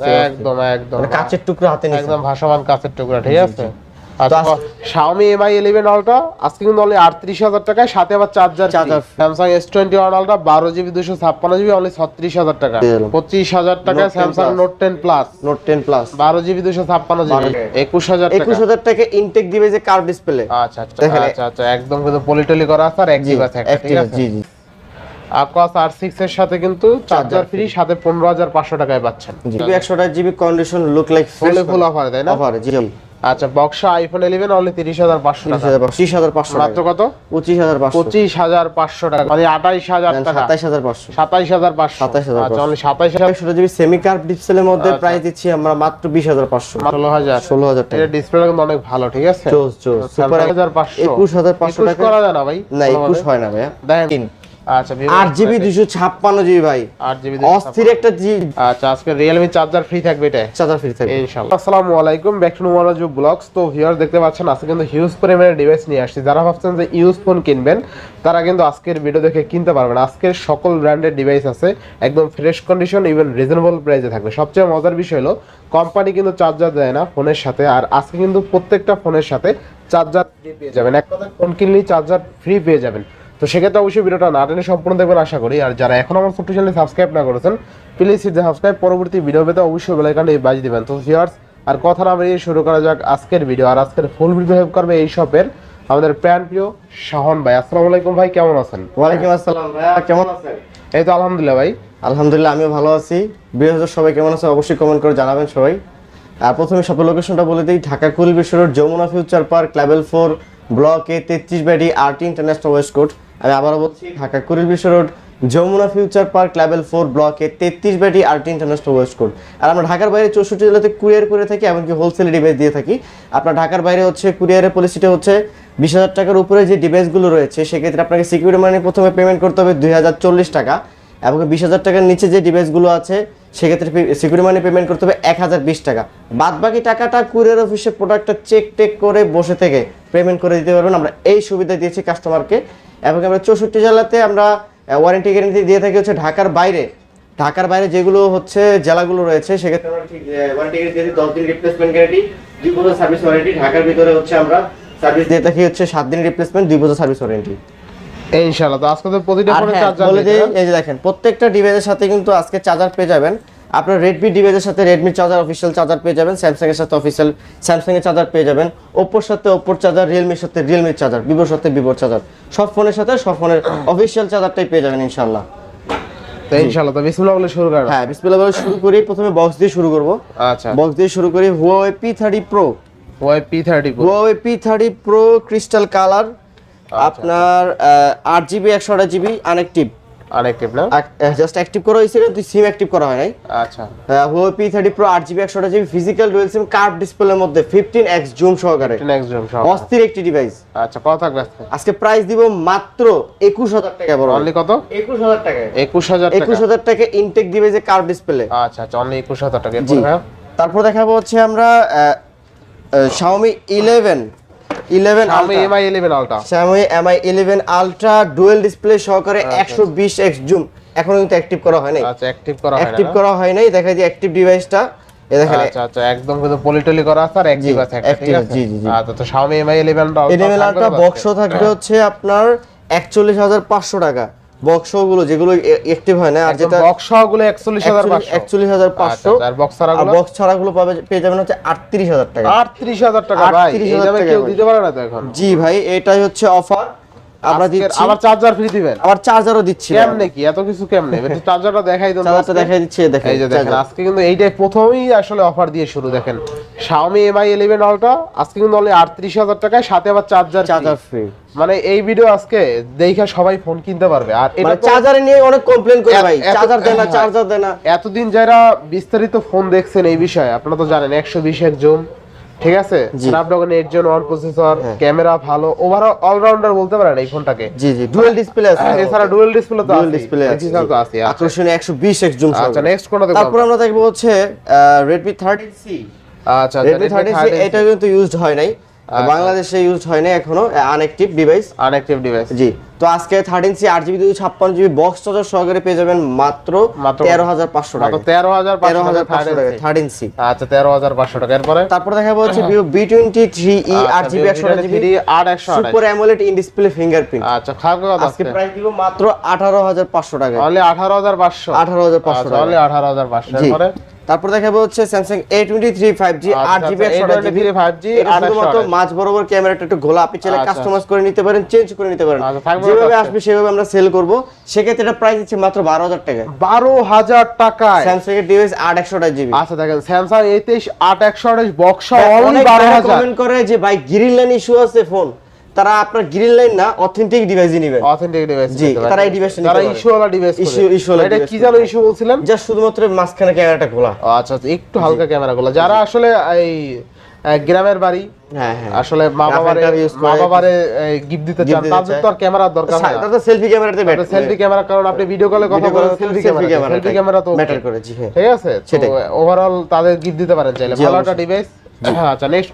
একদম একদম। মানে কাচের টুকরো হাতে একদম ভাসমান কাঁচের টুকরা ঠিক আছে? তো আজ- Xiaomi Mi 11 Ultra আজকে কিন্তু অনলি 38000 টাকায় সাথে আবার charger Charger free। Samsung S21 Ultra 12GB 256GB only 36000 টাকা। দিয়ে দিলাম। 25000 টাকায় Note 10 Samsung Plus। Note 10 Plus note ten plus 12GB 256GB 21000 টাকা। একুশ হাজার টাকা ইনটেক দিবে যে কার ডিসপ্লে আচ্ছা আচ্ছা আচ্ছা আচ্ছা একদম কিন্তু পলিটলি করা আছে আর এক জিবি আছে একটা, জি। জি Aquas R6 এর সাথে কিন্তু চার্জার ফ্রি সাথে 15500 টাকায় পাচ্ছেন। জিবি একশো টাকা জিবি কন্ডিশন লুক লাইক ফুলে ফুল অফার তাই না? অফার জি আচ্ছা বক্সা আইফোন 11 অনলি 30500 টাকা। হাজার পঁচিশ হাজার পাঁচশো মাত্র কত? পঁচিশ হাজার পাঁচশো। পঁচিশ হাজার পাঁচশো টাকা। মানে আঠাইশ হাজার টাকা। সাতাইশ হাজার পাঁচশো। সাতাইশ হাজার পাঁচশো। 27,500 আচ্ছা অনলি সাতাইশ হাজার একশো জিবি সেমি কার্ভ ডিসপ্লের মধ্যে আচ্ছা। প্রাইস দিচ্ছি আমরা মাত্র বিশ হাজার পাঁচশো। ষোলো হাজার। ষোলো হাজার টাকা। এটা ডিসপ্লে কিন্তু অনেক ভালো ঠিক আছে? চোস চোস। সুপার হাজার পাঁচশো। হাজার পাঁচশো টাকা করা যায় না ভাই? না একুশ হয় না ভাইয়া। দেখেন। আচ্ছা আট জিবি দুশো ছাপ্পান্ন জিবি ভাই। আট জিবি অস্থির একটা আচ্ছা আজকে রিয়েলমি চার্জার ফ্রি থাকবে এটা? চার্জার ফ্রি থাকবে। ইনশাআল্লাহ। আসসালামু আলাইকুম ব্যাক টু নোমারাজু ব্লগস তো ভিউয়ার দেখতে পাচ্ছেন আজকে কিন্তু হিউজ পরিমাণে ডিভাইস নিয়ে আসছি। যারা ভাবছেন যে ইউজ ফোন কিনবেন তারা কিন্তু আজকের ভিডিও দেখে কিনতে পারবেন। আজকের সকল ব্র্যান্ডের ডিভাইস আছে একদম ফ্রেশ কন্ডিশন ইভেন রিজনেবল প্রাইসে থাকবে। সবচেয়ে মজার বিষয় হলো কোম্পানি কিন্তু চার্জার দেয় না ফোনের সাথে আর আজকে কিন্তু প্রত্যেকটা ফোনের সাথে চার্জার ফ্রি পেয়ে যাবেন। এক কথা ফোন কিনলেই চার্জার ফ্রি পেয়ে যাবেন। তো সেক্ষেত্রে অবশ্যই ভিডিওটা না টেনে সম্পূর্ণ দেখবেন আশা করি। আর যারা এখন আমার ছোট্ট চ্যানেল সাবস্ক্রাইব না করেছেন প্লিজ হিট সাবস্ক্রাইব পরবর্তী ভিডিও পেতে অবশ্যই বেলাইকানে বাজিয়ে দিবেন। তো ভিউয়ার্স আর কথা না বেরিয়ে শুরু করা যাক আজকের ভিডিও আর আজকের ফুল ভিডিও হেল্প করবে এই শপের আমাদের প্যান প্রিয় শাহন ভাই। আসসালামু আলাইকুম ভাই কেমন আছেন? ওয়ালাইকুম আসসালাম ভাইয়া কেমন আছেন? এই তো আলহামদুলিল্লাহ ভাই। আলহামদুলিল্লাহ আমিও ভালো আছি। বৃহস্পতি সবাই কেমন আছে অবশ্যই কমেন্ট করে জানাবেন সবাই। আর প্রথমে শপের লোকেশনটা বলে দিই। Dhaka Kuril Bishwa Jamuna future park level four block A তেত্রিশ বাড়ি আরটি ইন্টারন্যাশনাল ওয়েস্ট কোর্ট আমি আবারও বলছি, Dhaka Kuril Bishwa road, Jamuna future park, level four ব্লকে তেত্রিশ ব্যাটি আরটি ইন্টারন্যাশনাল ওয়েস্ট কোর্ট। আর আমরা ঢাকার বাইরে চৌষট্টি জেলাতে কুরিয়ার করে থাকি এমনকি হোলসেল ডিভাইস দিয়ে থাকি। আপনার ঢাকার বাইরে হচ্ছে কুরিয়ারের পলিসিটা হচ্ছে বিশ হাজার টাকার উপরে যে ডিভাইসগুলো রয়েছে, সেক্ষেত্রে আপনাকে সিকিউরিটি মানি প্রথমে পেমেন্ট করতে হবে দুই হাজার চল্লিশ টাকা এবং বিশ হাজার টাকার নিচে যে ডিভাইসগুলো আছে, সেক্ষেত্রে সিকিউরিটি মানি পেমেন্ট করতে হবে এক হাজার বিশ টাকা। বাদ বাকি টাকাটা কুরিয়ার অফিসে প্রোডাক্টটা চেক টেক করে বসে থেকে পেমেন্ট করে দিতে পারবেন। আমরা এই সুবিধা দিয়েছি কাস্টমারকে এবং আমরা চৌষট্টি জেলাতে আমরা ওয়ারেন্টি গ্যারেন্টি দিয়ে থাকি হচ্ছে ঢাকার বাইরে। ঢাকার বাইরে যেগুলো হচ্ছে জেলাগুলো রয়েছে সেক্ষেত্রে আমরা ঠিক ওয়ারেন্টি গ্যারেন্টি দিয়ে দশ দিন রিপ্লেসমেন্ট গ্যারেন্টি দুই বছর সার্ভিস ওয়ারেন্টি ঢাকার ভিতরে হচ্ছে আমরা সার্ভিস দিয়ে থাকি হচ্ছে সাত দিন রিপ্লেসমেন্ট দুই বছর সার্ভিস ওয়ারেন্টি ইনশাআল্লাহ তো আজকে প্রতিটা ফোনে হ্যাঁ, চার্জার বলে দিই এই যে দেখেন প্রত্যেকটা ডিভাইসের সাথে কিন্তু আজকে চার্জার পেয়ে যাবেন। আপনার রেডমি ডিভাইসের সাথে রেডমি চার্জার অফিসিয়াল চার্জার পেয়ে যাবেন স্যামসাং এর সাথে অফিসিয়াল স্যামসাং এর চার্জার পেয়ে যাবেন ওপ্পোর সাথে ওপ্পোর চার্জার রিয়েলমির সাথে রিয়েলমির চার্জার ভিভোর সাথে ভিভোর চার্জার সব ফোনের সাথে সব ফোনের অফিসিয়াল চার্জারটাই পেয়ে যাবেন ইনশাআল্লাহ। তো ইনশাআল্লাহ তো বিসমিল্লাহ বলে শুরু করা। হ্যাঁ বিসমিল্লাহ বলে শুরু করি প্রথমে বক্স দিয়ে শুরু করব। আচ্ছা। বক্স দিয়ে শুরু করি ক্রিস্টাল কালার আপনার আট জিবি একশো না? জাস্ট অ্যাক্টিভ করা হয়েছে কিন্তু সিম অ্যাক্টিভ করা হয় নাই। আচ্ছা। ফিজিক্যাল ডুয়েল সিম কার্ভ ডিসপ্লের মধ্যে জুম সহকারে। জুম অস্থির একটি ডিভাইস আচ্ছা কত থাকবে আজকে? প্রাইস দিব মাত্র একুশ হাজার টাকা বড়। অনলি কত? একুশ হাজার টাকা। টাকা ইনটেক ডিভাইসে কার্ভ ডিসপ্লে আচ্ছা আচ্ছা অনলি একুশ হাজার টাকা। এরপর তারপর দেখাবো হচ্ছে আমরা ইলেভেন আমি MI eleven ultra Xiaomi MI eleven ultra dual display সহকারে একশো বিশ এক্স জুম এখনও কিন্তু অ্যাক্টিভ করা হয় নাই। আচ্ছা অ্যাক্টিভ করা হয় অ্যাক্টিভ করা হয় নাই। দেখা যায় অ্যাক্টিভ ডিভাইসটা এ দেখেন। আচ্ছা আচ্ছা একদম কিন্তু পলিটলি করা আছে আর অ্যাক্টিভ আছে ঠিক আছে? জি, জি, জি। আচ্ছা তো Xiaomi Mi 11 টা এডিএমএল আলট্রা বক্স থাকবে হচ্ছে আপনার একচল্লিশ হাজার পাঁচশো টাকা। বক্সগুলো যেগুলো অ্যাক্টিভ হয় না আর যেটা বক্সগুলো 41500 একচল্লিশ হাজার পাঁচশো। আচ্ছা, আর box ছাড়া বক্স ছাড়া গুলো পাবে পেয়ে যাবেন হচ্ছে আটত্রিশ হাজার টাকা। 38000 টাকা ভাই 38,000 এই দামে টাকা কেউ দিতে পারে না তো এখন। জি ভাই এটাই হচ্ছে অফার আমরা দিচ্ছি। আবার চার্জার ফ্রি দিবেন? আবার চার্জারও দিচ্ছি। কেমনে কি? এত কিছু কেমনে? একটু চার্জারটা দেখাই দেন চার্জারটা দেখাই দিচ্ছি দেখেন এই যে দেখেন আজকে কিন্তু এইটাই প্রথমেই আসলে অফার দিয়ে শুরু দেখেন। Xiaomi Mi 11 Ultra আজকে কিন্তু অনলি 38000 টাকায় সাথে আবার চার্জার চার্জার ফ্রি মানে এই ভিডিও আজকে দেখে সবাই ফোন কিনতে পারবে। আর এটা মানে চার্জারে নিয়ে অনেক কমপ্লেন করে ভাই। চার্জার দেয় না হ্যাঁ। চার্জার দেয় না। এতদিন যারা বিস্তারিত ফোন দেখছেন এই বিষয়ে আপনারা তো জানেন একশো বিশ এক জুম ঠিক আছে? Snapdragon 8 gen one processor camera ভালো। ওভারঅল অলরাউন্ডার বলতে পারেন এই ফোনটাকে। জি জি ডুয়াল ডিসপ্লে আছে। এছাড়া ডুয়েল ডিসপ্লে তো ডুয়াল আছে ডিসপ্লে তো আছে জি। আকর্ষণীয় 120 এক্স জুম আচ্ছা নেক্সট কোনটা দেখব? তারপর আমরা দেখব হচ্ছে Redmi 13C আচ্ছা Redmi 13C এটা কিন্তু ইউজড হয় নাই। বাংলাদেশে ইউজ হয় না এখনও আনএক্টিভ ডিভাইস আনঅ্যাক্টিভ ডিভাইস জি। তো আজকে থার্টিন সি আট জিবি দুশো ছাপ্পান্ন জিবি বক্স চার্জার সহকারে পেয়ে যাবেন মাত্র তেরো হাজার পাঁচশো টাকা। তেরো হাজার তেরো হাজার পাঁচশো টাকা থার্টিন সি আচ্ছা তেরো হাজার পাঁচশো টাকা। এরপরে? তারপর দেখা হচ্ছে Vivo B twenty three E আট জিবি একশো জিবি আট একশো super AMOLED in display fingerprint আচ্ছা কথা আজকে প্রাইস দিব মাত্র আঠারো হাজার পাঁচশো টাকা। অনলি আঠারো হাজার পাঁচশো। আঠারো হাজার পাঁচশো টাকা। অনলি আঠারো হাজার পাঁচশো। এরপরে? তারপর দেখাবো হচ্ছে Samsung A twenty three five G আচ্ছা, আট জিবি আচ্ছা, একশো A23 5G, এটা আট একশো শুধুমাত্র। মাঝ বরাবর ক্যামেরাটা একটু ঘোলা আপনি চাইলে আচ্ছা, কাস্টমাইজ করে নিতে পারেন চেঞ্জ করে নিতে পারেন। আচ্ছা, যেভাবে আসবে সেভাবে আমরা সেল করব। সেক্ষেত্রে এটা প্রাইস দিচ্ছে মাত্র বারো হাজার টাকা বারো হাজার টাকায়। স্যামসাং এর ডিভাইস আট একশো জিবি আচ্ছা দেখেন স্যামসাং এ তেইশ আট একশো আঠাশ বক্স বারো হাজার। কমেন্ট করে যে ভাই গ্রিন লাইন ইস্যু আছে ফোন তারা আপনার গ্রিন লাইন না অথেন্টিক ডিভাইসই নেবে। অথেন্টিক ডিভাইস জি, তারা এই টা নিতে তারা ইস্যু ওয়ালা ডিভাইস Issue- issue ওয়ালা এটা কি জানো ইস্যু বলছিলেন? জাস্ট শুধুমাত্র মাঝখানে ক্যামেরাটা খোলা। আচ্ছা আচ্ছা, একটু হালকা ক্যামেরা গুলো যারা আসলে এই গ্রামের বাড়ি হ্যাঁ হ্যাঁ। আসলে মা বাবারে মা করে। গিফট দিতে চান তাদের তো আর ক্যামেরার দরকার হয় না। তারা তো সেলফি ক্যামেরাতে ব্যাটারি সেলফি ক্যামেরা কারণ আপনি ভিডিও কলে কথা বলেন সেলফি ক্যামেরা সেলফি ক্যামেরা তো okay। করে, জি, হ্যাঁ। ঠিক আছে সেটাই। ওভারঅল তাদের গিফট দিতে পারেন চাইলে। ভালো একটা ডিভাইস আচ্ছা নেক্সট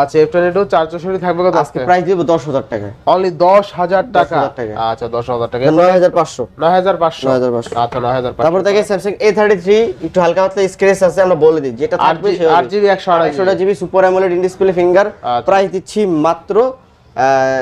আচ্ছা F22 464 থাকবে কত আজকে প্রাইস দিব দশ টাকা। অনলি দশ হাজার টাকা? 10,000 টাকা। আচ্ছা দশ হাজার টাকা। নয় হাজার পাঁচশো। নয় হাজার পাঁচশো? 9,500 আচ্ছা নয় হাজার তারপর দেখে স্যামসাং এ থার্টি থ্রি একটু হালকা পাতলা স্ক্রেচ আছে আমরা বলে দিই যেটা থাকবে আট জিবি একশো আড়াই একশোটা GB. Super AMOLED in display finger. Price দিচ্ছি মাত্র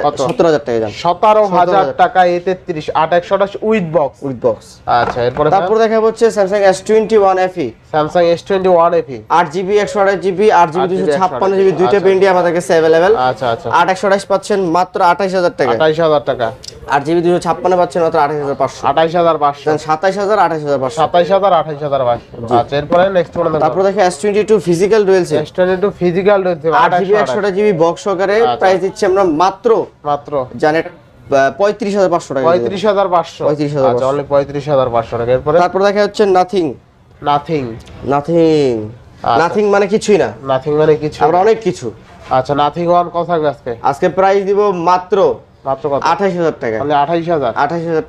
কত? হাজার টাকা সতেরো হাজার টাকা এ তেত্রিশ আট একশো আঠাশ উইথ বক্স। With box. আচ্ছা এরপরে তারপর দেখা হচ্ছে Samsung S twenty one FE Samsung S twenty one FE আট জিবি একশো আঠাশ জিবি আট জিবি দুশো ছাপ্পান্ন জিবি দুইটা আচ্ছা। আমাদের কাছে অ্যাভেলেবেল আচ্ছা আচ্ছা। আট একশো আঠাশ পাচ্ছেন মাত্র আঠাইশ হাজার টাকা। আঠাইশ হাজার টাকা। আট জিবি দুশো ছাপ্পান্ন পাচ্ছেন মাত্র আঠাইশ হাজার পাঁচশো। হাজার পাঁচশো। সাতাইশ হাজার পাঁচশো। সাতাইশ হাজার আঠাইশ হাজার পাঁচশো। আচ্ছা এরপরে নেক্সট কোন তারপর দেখে S twenty two physical dual S twenty two physical রয়েছে আট জিবি বক্স সহকারে আচ্ছা। প্রাইস দিচ্ছি আমরা মাত্র? মাত্র। জানেন পঁয়ত্রিশ হাজার পাঁচশো টাকা পঁয়ত্রিশ হাজার পাঁচশো। 35,500 আচ্ছা অনলি পঁয়ত্রিশ হাজার পাঁচশো টাকা। এরপরে? তারপর দেখা যাচ্ছে নাথিং। নাথিং। নাথিং। আচ্ছা। নাথিং মানে কিছুই না। নাথিং মানে কিছু আমরা অনেক কিছু। আচ্ছা নাথিং ওয়ান কথা আজকে। আজকে প্রাইস দিব মাত্র মাত্র কত? আঠাইশ হাজার টাকা। অনলি আঠাইশ হাজার।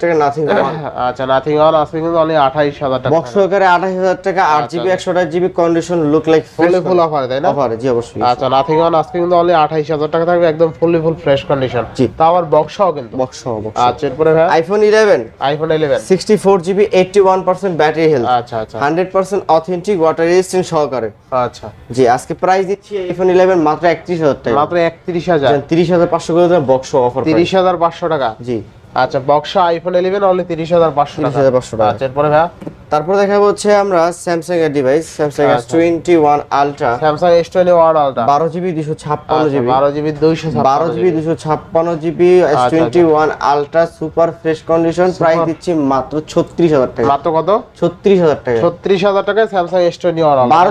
টাকা নাথিং আচ্ছা নাথিং ওয়ান আজকে কিন্তু অনলি আঠাইশ হাজার টাকা। বক্স সহকারে আঠাইশ টাকা আট আচ্ছা, জিবি একশো GB condition look like fully full offer তাই না? অফার জি অবশ্যই। আচ্ছা নাথিং ওয়ান আজকে কিন্তু অনলি আঠাইশ হাজার টাকা থাকবে একদম ফুলি ফুল ফ্রেশ কন্ডিশন তা আবার বক্স সহ কিন্তু? বক্স সহ আচ্ছা এরপরে ভাই? IPhone eleven iPhone eleven sixty four GB eighty one percent battery health আচ্ছা আচ্ছা। Hundred percent authentic water resistant সহকারে। আচ্ছা। জি আজকে প্রাইস দিচ্ছি আইফোন ইলেভেন মাত্র একত্রিশ হাজার টাকা। মাত্র একত্রিশ হাজার। তিরিশ হাজার পাঁচশো করে বক্স অফার তিরিশ হাজার পাঁচশো টাকা। জি। আচ্ছা বক্স আইফোন ইলেভেন অনলি তিরিশ হাজার পাঁচশো টাকা। 30,500 টাকা। আচ্ছা এরপরে ভাই তারপর দেখাবো হচ্ছে আমরা স্যামসাং এর ডিভাইস স্যামসাং এস আচ্ছা। Twenty one ultra Samsung S twenty one ultra বারো জিবি দুশো ছাপ্পান্ন জিবি বারো জিবি দুইশো বারো জিবি দুশো ছাপ্পান্ন জিবি এস আচ্ছা, twenty one ultra super fresh condition price দিচ্ছি মাত্র ছত্রিশ হাজার টাকা। মাত্র কত? ছত্রিশ হাজার টাকা। ছত্রিশ হাজার টাকায় স্যামসাং এস টোয়েন্টি ওয়ান বারো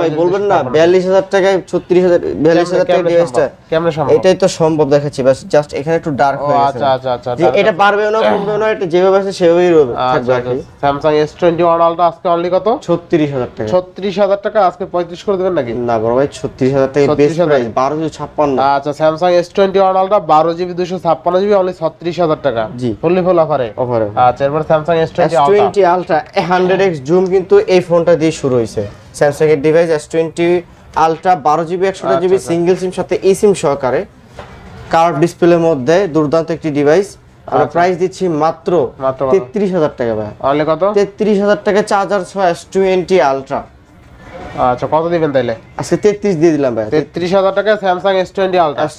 ভাই বলবেন না বিয়াল্লিশ হাজার টাকায় ছত্রিশ হাজার বিয়াল্লিশ হাজার টাকা ডিভাইসটা কেমনে সম্ভব? এটাই তো সম্ভব দেখাচ্ছি বাস জাস্ট এখানে একটু ডার্ক হয়ে গেছে। আচ্ছা আচ্ছা আচ্ছা যে এটা পারবেও না কমবেও না এটা যেভাবে আছে সেভাবেই রবে Samsung S twenty one Ultra আজকে অনলি কত? ছত্রিশ হাজার টাকা। ছত্রিশ হাজার টাকা আজকে পঁয়ত্রিশ করে দেবেন নাকি? না বড় ভাই ছত্রিশ হাজার টাকা 36,000 প্রাইস বারো দুশো ছাপ্পান্ন। আচ্ছা Samsung S twenty one Ultra বারো জিবি দুশো ছাপ্পান্ন জিবি অনলি ছত্রিশ হাজার টাকা। জি। ফুললি ফুল অফারে অফারে আচ্ছা এরপর Samsung S twenty Ultra hundred X zoom কিন্তু এই ফোনটা দিয়ে শুরু হয়েছে। স্যামসাং এর ডিভাইস এস টোয়েন্টি আলট্রা বারো জিবি একশো জিবি। সিঙ্গেল সিম সাথে এই সিম সহকারে। কার্ভ ডিসপ্লের মধ্যে দুর্দান্ত একটি ডিভাইস আমরা প্রাইস দিচ্ছি মাত্র আচ্ছা। তেত্রিশ হাজার টাকা ভাই। অনলি কত? তেত্রিশ হাজার টাকা চার্জার ছয় এস টোয়েন্টি আলট্রা আচ্ছা কত দিবেন তাইলে? আজকে তেত্রিশ দিয়ে দিলাম ভাই। তেত্রিশ হাজার টাকা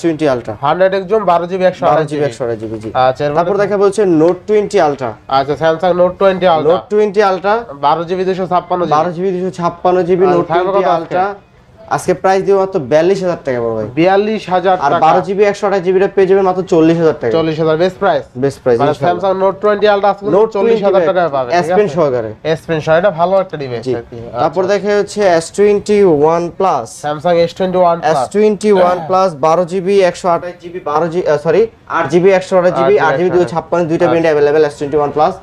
টোয়েন্টি আলট্রা হান্ড্রেড এক্সজুম বারো জিবি একশো বারো আঠাশ জিবি জিবি একশো জিবি জি। আচ্ছা তারপর দেখা বলছে নোট টোয়েন্টি আলট্রা আচ্ছা Samsung twenty Ultra Note twenty Ultra বারো জিবি দুশো ছাপ্পান্ন বারো জিবি দুশো ছাপ্পান্ন জিবি আর নোট থাকবে কত টোয়েন্টি আজকে? প্রাইস দিব মাত্র বিয়াল্লিশ হাজার টাকা বড় ভাই। বিয়াল্লিশ হাজার আর বারো জিবি একশো আঠাশ জিবিটা পেয়ে যাবেন মাত্র চল্লিশ হাজার টাকা। চল্লিশ হাজার বেস্ট প্রাইস বেস্ট প্রাইস মানে স্যামসাং নোট টোয়েন্টি আলট্রা আজকে নোট চল্লিশ হাজার টাকা পাবে এস পেন সহকারে। এস পেন এটা ভালো একটা ডিভাইস তারপর দেখে হচ্ছে S twenty one Plus Samsung S twenty one S twenty one Plus বারো জিবি একশো আঠাশ জিবি বারো জিবি সরি আট জিবি একশো আঠাশ জিবি আট জিবি দুশো ছাপ্পান্ন দুইটা brand available S twenty one Plus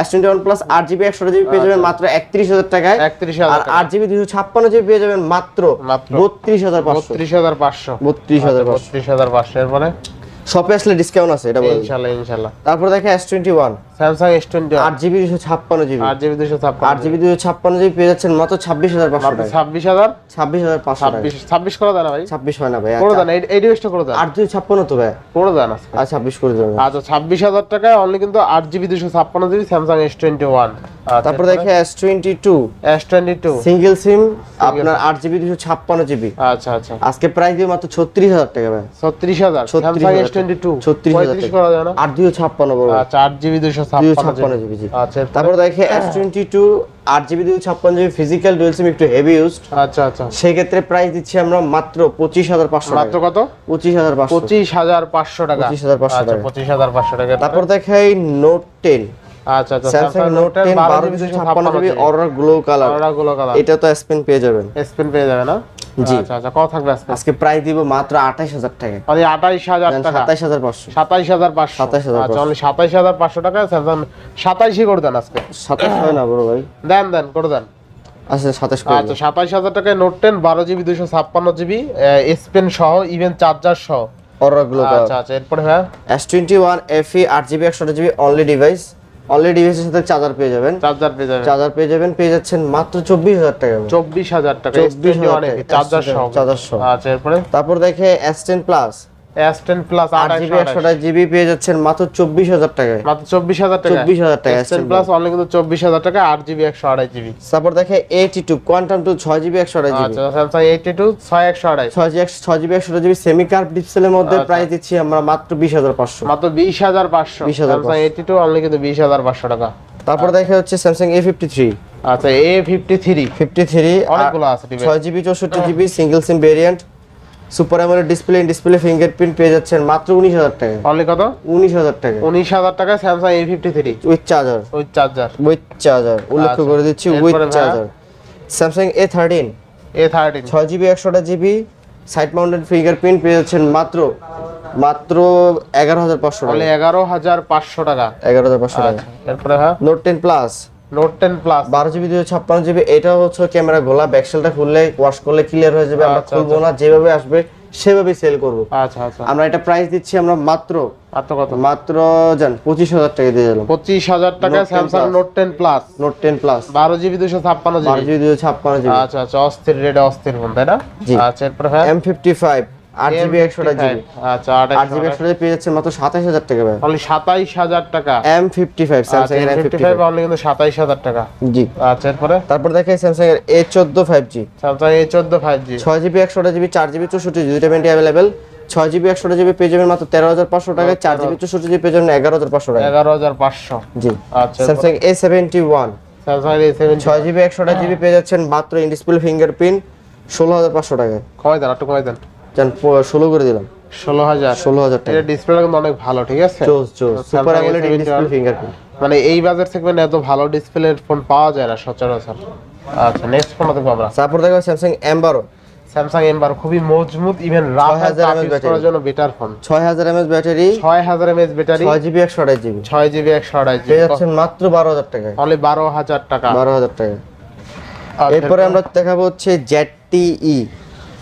S twenty one Plus আট জিবি একশো জিবি পেয়ে যাবেন মাত্র একত্রিশ হাজার টাকায়। একত্রিশ আর হাজার আট জিবি দুশো ছাপ্পান্ন জিবি পেয়ে যাবেন মাত্র বত্রিশ হাজার পাঁচশো। বত্রিশ হাজার পাঁচশো। বত্রিশ হাজার বত্রিশ হাজার পাঁচশো। এরপরে? শপে আসলে ডিসকাউন্ট আছে এটা ইনশাল্লাহ ইনশাল্লাহ। তারপর দেখে S twenty one Samsung S twenty আট জিবি দুশো ছাপ্পান্ন জিবি। আট জিবি দুশো আট জিবি দুশো ছাপ্পান্ন জিবি পেয়ে যাচ্ছেন মাত্র ছাব্বিশ হাজার পাঁচশো টাকা ছাব্বিশ হাজার? ছাব্বিশ হাজার পাঁচশো ছাব্বিশ ছাব্বিশ করে দেন ভাই। ছাব্বিশ হয় না ভাই করে দেন এই- ডিভাইসটা করে দেন। আট দুশো ছাপ্পান্ন তো ভাই। করে দেন আর ছাব্বিশ করে দেবেন আচ্ছা ছাব্বিশ হাজার টাকায় অনলি কিন্তু আট জিবি দুশো ছাপ্পান্ন GB Samsung S twenty one তারপর দেখে S twenty two S twenty two single SIM আপনার আট জিবি দুশো ছাপ্পান্ন জিবি। আচ্ছা আচ্ছা। আজকে প্রাইস দিয়ে মাত্র ছত্রিশ হাজার টাকা ভাই। ছত্রিশ হাজার 36,000 স্যামসাং এস টোয়েন্টি টু ছত্রিশ হাজার আট দুশো ছাপ্পান্ন আচ্ছা আট জিবি দুশো ছাপ্পান্ন জিবি। জি। আচ্ছা তারপর দেখে এস টোয়েন্টি টু আট জিবি দুশো ছাপ্পান্ন জিবি ফিজিক্যাল ডুয়েল সিম একটু হেভি ইউজ আচ্ছা আচ্ছা। সেক্ষেত্রে প্রাইস দিচ্ছি আমরা মাত্র পঁচিশ হাজার পাঁচশো মাত্র কত? পঁচিশ হাজার পাঁচশো। পঁচিশ হাজার পাঁচশো টাকা। 25,500 আচ্ছা টাকা। পঁচিশ হাজার পাঁচশো টাকা। তারপর দেখাই নোট টেন আচ্ছা আচ্ছা স্যামসাং নোট জিবি ছাপ্পান্ন জিবি অরার গ্লো কালারগুলো কালার এটা তো স্পেন পেয়ে যাবেন। স্পিন পেয়ে যাবে না? জি। আচ্ছা আচ্ছা কত থাকবে আজকে আজকে প্রাইস দিব মাত্র আঠাইশ হাজার টাকা। মানে আঠাইশ হাজার টাকা। সাতাইশ হাজার পাঁচশো। সাতাইশ হাজার পাঁচশো। 27,500 আচ্ছা অনলি সাতাইশ হাজার পাঁচশো টাকা স্যামসাং সাতাইশই করে দেন আজকে। সাতাশ হয় না বড় ভাই। দেন দেন করে দেন। আচ্ছা করে আচ্ছা টাকায় নোট টেন বারো জিবি দুশো ছাপ্পান্ন জিবি স্পেন সহ ইভেন চার্জার সহ। অরার গ্লো কালার আচ্ছা আচ্ছা এরপরে হ্যাঁ। এস টোয়েন্টি ওয়ান এফি আট জিবি একশো জিবি অনলি ডিভাইস অনলি ডিভাইসের সাথে চার্জার পেয়ে যাবেন। চার্জার পেয়ে যাবেন। চার্জার পেয়ে যাবেন পেয়ে যাচ্ছেন মাত্র চব্বিশ হাজার টাকা চব্বিশ হাজার টাকা। 24,000 টাকা, চার্জার সহ। চার্জার সহ। আচ্ছা এরপরে? তারপর দেখে S ten Plus S ten Plus আট জিবি পেয়ে যাচ্ছেন মাত্র চব্বিশ হাজার টাকায়। মাত্র চব্বিশ হাজার টাকা 24,000 টাকা, S10 প্লাস অনলি কিন্তু চব্বিশ হাজার টাকা আট জিবি একশো আড়াই জিবি তারপর দেখে এইটি টু কোয়ান্টাম টু ছয় জিবি একশো জিবি আচ্ছা ছয় জি একশো ছয় জিবি একশো জিবি সেমি কার্ভ ডিসপ্লের মধ্যে আচ্ছা। প্রাইস দিচ্ছি আমরা মাত্র বিশ হাজার পাঁচশো। মাত্র বিশ হাজার পাঁচশো। 20,500 স্যামসাং এইটি টু অনলি কিন্তু বিশ হাজার পাঁচশো টাকা। তারপর দেখে হচ্ছে ফিফটি থ্রি আচ্ছা A fifty three fifty three অনেকগুলো আছে device। ছয় জিবি চৌষট্টি GB single SIM variant super AMOLED display display fingerprint পেয়ে যাচ্ছেন মাত্র উনিশ হাজার টাকা। অনলি কত? উনিশ হাজার টাকা। উনিশ হাজার টাকায় Samsung A fifty three with charger ওই চার্জার উইথ চার্জার উল্লেখ আচ্ছা। করে দিচ্ছি উইথ চার্জার থার্টিন ছয় জিবি একশোটা জিবি সাইড মাউন্টেড ফিঙ্গারপ্রিন্ট পেয়ে যাচ্ছেন মাত্র মাত্র এগারো হাজার পাঁচশো অনলি টাকা এগারো হাজার পাঁচশো টাকা। এগারো হাজার পাঁচশো টাকা। আচ্ছা এরপরে হ্যাঁ Note ten Plus Note ten Plus বারো জিবি দুশো ছাপ্পান্ন জিবি এটাও হচ্ছে ক্যামেরা গোলা। ব্যাকসেলটা খুললে ওয়াশ করলে ক্লিয়ার হয়ে যাবে আমরা আচ্ছা, খুলবো না যেভাবে আসবে সেভাবে সেল করব। আচ্ছা আচ্ছা। আমরা এটা প্রাইস দিচ্ছি আমরা মাত্র মাত্র কত? মাত্র জান পঁচিশ হাজার টাকা দিয়ে দিলাম। পঁচিশ হাজার টাকা Note 10 Samsung Plus। Note ten Plus বারো জিবি দুশো ছাপ্পান্ন বারো জিবি জিবি দুশো ছাপ্পান্ন জিবি। আচ্ছা আচ্ছা অস্থির রেটে অস্থির ফোন তাই না আচ্ছা এরপরে হ্যাঁ এম ফিফটি ফাইভ আট জিবি একশোটা জিবি। আচ্ছা আট জিবি একশো জিবি পেয়ে যাচ্ছেন মাত্র সাতাশ হাজার টাকা ভাই। অনলি সাতাইশ হাজার টাকা। এম ফিফটি ফাইভ স্যামসাং এর ফিফটি ফাইভ অনলি কিন্তু সাতাইশ হাজার টাকা। জি। আচ্ছা এরপরে? তারপর দেখে স্যামসাং এর এ চোদ্দ ফাইভ জি স্যামসাং এ চোদ্দ ফাইভ জি ছয় জিবি চার জিবি চৌষট্টি দুইটা অ্যাভেলেবেল ছয় জিবি একশোটা জিবি পেয়ে যাবেন মাত্র তেরো হাজার পাঁচশো টাকায়। চার জিবি চৌষট্টি জিবি পেয়ে যাবেন এগারো হাজার পাঁচশো টাকা এগারো হাজার পাঁচশো। জি। আচ্ছা Samsung A seventy one Samsung A seven ছয় জিবি জিবি পেয়ে যাচ্ছেন মাত্র ইন ডিসপ্লে ফিঙ্গারপ্রিন্ট ষোলো হাজার পাঁচশো টাকায়। কমাই দেন একটু কমাই দেন। প- ষোলো করে দিলাম। ষোলো হাজার। ষোলো হাজার টাকা। ডিসপ্লেটা কিন্তু অনেক ভালো ঠিক আছে? সুপার অ্যামোলেড ডিসপ্লে ফিঙ্গারপ্রিন্ট মানে এই বাজার সেগমেন্টে এত ভালো ডিসপ্লের ফোন পাওয়া যায় না সচরাচর। আচ্ছা নেক্সট ফোন দেখব আমরা। তারপর দেখো স্যামসাং এম বারো স্যামসাং এমবার খুবই মজবুত ইভেন রাফ 6000 mAh ইউজ করার জন্য বেটার ফোন ছয় হাজার এমএস ব্যাটারি ছয় হাজার এমএস ব্যাটারি ছয় জিবি একশো আঠাশ জিবি ছয় জিবি একশো আড়াই পেয়ে জিবি যাচ্ছেন মাত্র বারো হাজার টাকায়। অনলি বারো হাজার টাকা। বারো হাজার টাকা এরপরে আমরা দেখাবো হচ্ছে জেডটি ই